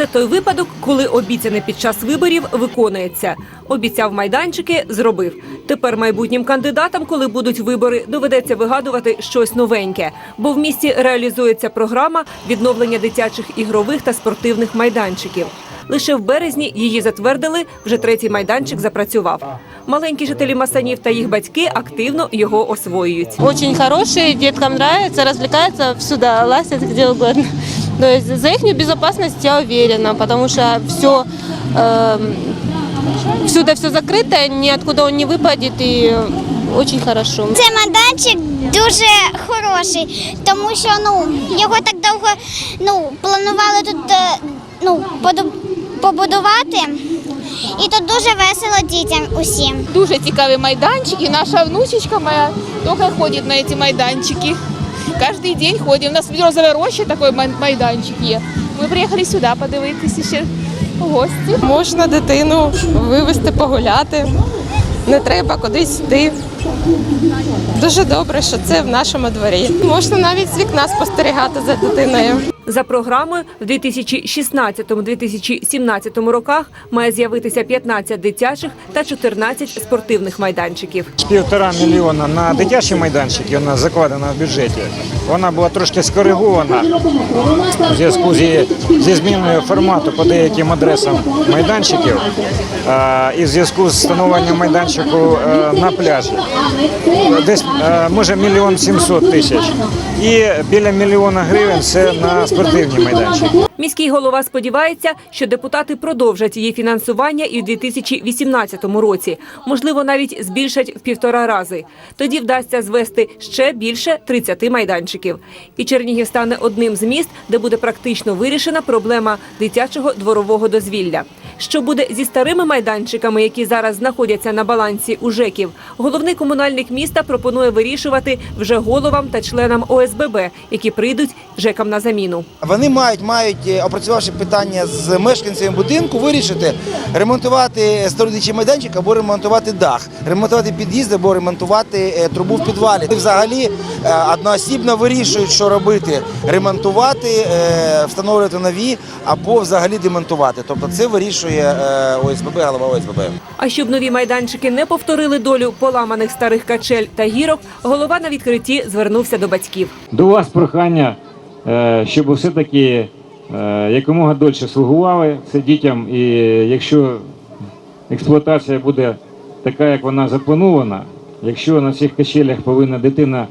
Це той випадок, коли обіцяне під час виборів виконується. Обіцяв майданчики, зробив. Тепер майбутнім кандидатам, коли будуть вибори, доведеться вигадувати щось новеньке, бо в місті реалізується програма відновлення дитячих ігрових та спортивних майданчиків. Лише в березні її затвердили. Вже третій майданчик запрацював. Маленькі жителі Масанів та їх батьки активно його освоюють. Очень хорошие, деткам нравится, развлекаются всюда, лазят где угодно. То есть за их безопасность я уверена, потому что все всюди все закрыто, ниоткуда он не выпадет и очень хорошо. Цей майданчик дуже хороший, тому що ну його так довго ну планували тут е, ну поду- побудувати, і тут дуже весело дітям усім. Дуже цікаві майданчики. Наша внучечка моя только ходить на ці майданчики. Кожен день ходимо. У нас в Березовій рощі такий май- майданчик є. Ми приїхали сюди подивитися ще в гості. Можна дитину вивезти погуляти, не треба кудись йти. Дуже добре, що це в нашому дворі. Можна навіть з вікна спостерігати за дитиною. За програмою в 2016-2017 роках має з'явитися 15 дитячих та 14 спортивних майданчиків. Півтора мільйона на дитячі майданчики вона закладена в бюджеті. Вона була трошки скоригована в зв'язку зі, зміною формату по деяким адресам майданчиків і в зв'язку з встановленням майданчику е, на пляжі. Десь е, може мільйон сімсот тисяч. І біля мільйона гривень це на спортивні майданчики. Міський голова сподівається, що депутати продовжать її фінансування і в 2018 році. Можливо, навіть збільшать в півтора рази. Тоді вдасться звести ще більше 30 майданчиків. І Чернігів стане одним з міст, де буде практично вирішена проблема дитячого дворового дозвілля. Що буде зі старими майданчиками, які зараз знаходяться на балансі у ЖЕКів, головний комунальник міста пропонує вирішувати вже головам та членам ОСББ, які прийдуть ЖЕКам на заміну. Вони мають, мають, е, опрацювавши питання з мешканцями будинку, вирішити ремонтувати стародичий майданчик або ремонтувати дах, ремонтувати під'їзд або ремонтувати е, трубу в підвалі. І взагалі е, одноосібно вирішують, що робити: ремонтувати, встановлювати нові або взагалі демонтувати. Тобто це вирішує ОСББ, голова ОСББ. А щоб нові майданчики не повторили долю поламаних старих качель та гірок, голова на відкритті звернувся до батьків. До вас прохання, щоб все-таки е, якомога дольше слугували це дітям. І якщо експлуатація буде така, як вона запланована, якщо на цих качелях повинна дитина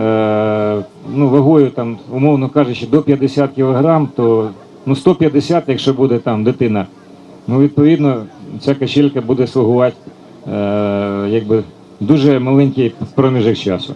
е, ну, вагою, там, умовно кажучи, до 50 кг, то ну, 150, якщо буде там дитина, ну, відповідно, ця качелька буде слугувати е, якби, дуже маленький проміжок часу.